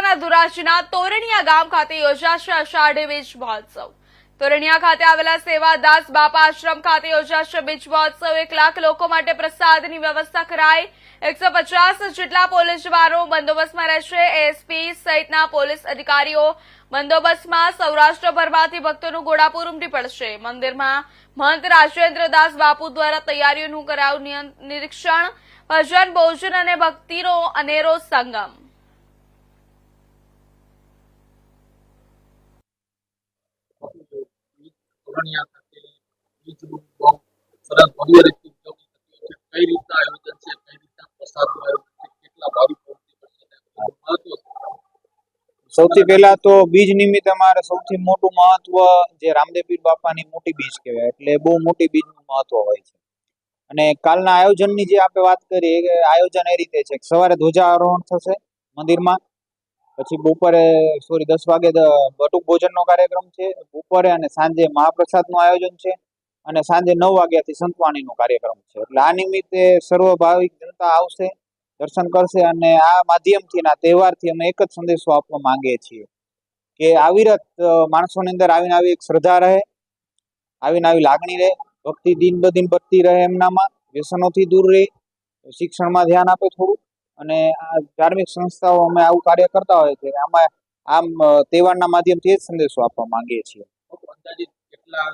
જિલ્લાના ધોરાજીના તોરણિયા ગામ ખાતે યોજાશે અષાઢી બીજ મહોત્સવ. તોરણિયા ખાતે આવેલા સેવાદાસ બાપા આશ્રમ ખાતે યોજાશે બીજ મહોત્સવ. એક લાખ લોકો માટે પ્રસાદની વ્યવસ્થા કરાઈ. એકસો જેટલા પોલીસ જવાનો બંદોબસ્તમાં રહેશે. એએસપી સહિતના પોલીસ અધિકારીઓ બંદોબસ્તમાં સૌરાષ્ટ્રભરમાંથી ભક્તોનું ઘોડાપુર ઉમટી પડશે. મંદિરમાં મહંત રાજેન્દ્રદાસ બાપુ દ્વારા તૈયારીઓનું કરાયું નિરીક્ષણ, ભજન, ભોજન અને ભક્તિનો અનેરો સંગમ. સૌથી પહેલા તો બીજ નિમિત્ત અમારે સૌથી મોટું મહત્વ જે રામદેવ પીર બાપાની મોટી બીજ કહેવાય, એટલે બહુ મોટી બીજનું મહત્વ હોય છે. અને કાલના આયોજનની જે આપણે વાત કરીએ આયોજન એ રીતે છે સવારે ધ્વજારોહણ થશે મંદિરમાં પછી બપોરે સોરી દસ વાગે બટુક ભોજનનો કાર્યક્રમ છે. બપોરે અને સાંજે મહાપ્રસાદનું આયોજન છે અને સાંજે નવ વાગ્યાથી સંતવાણીનો કાર્યક્રમ છે. એટલે આ નિમિત્તે સર્વ ભાવિક જનતા આવશે, દર્શન કરશે અને આ માધ્યમથી ના તહેવારથી અમે એક જ સંદેશો આપવા માંગીએ છીએ કે અવિરત રત માણસોની અંદર આવીને આવી એક શ્રદ્ધા રહે, આવીને આવી લાગણી રહે, ભક્તિ દિન બ દિન વધતી રહે એમનામાં, વ્યસનોથી દૂર રહે, શિક્ષણમાં ધ્યાન આપે થોડું અને આ ધાર્મિક સંસ્થાઓ અમે આવું કાર્ય કરતા હોય છે. આમાં આમ તહેવારના માધ્યમથી એ જ સંદેશો આપવા માંગીએ છીએ. અંદાજિત કેટલા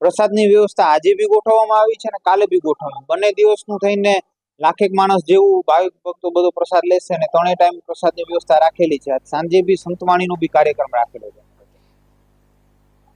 પ્રસાદની વ્યવસ્થા આજે બી ગોઠવવામાં આવી છે અને કાલે બી ગોઠવવામાં બંને દિવસનું થઈને લાખેક માણસ જેવું ભાવિક ભક્તો બધો પ્રસાદ લેશે અને ત્રણેય ટાઈમ પ્રસાદની વ્યવસ્થા રાખેલી છે. સાંજે બી સંતવાણીનો બી કાર્યક્રમ રાખેલો છે.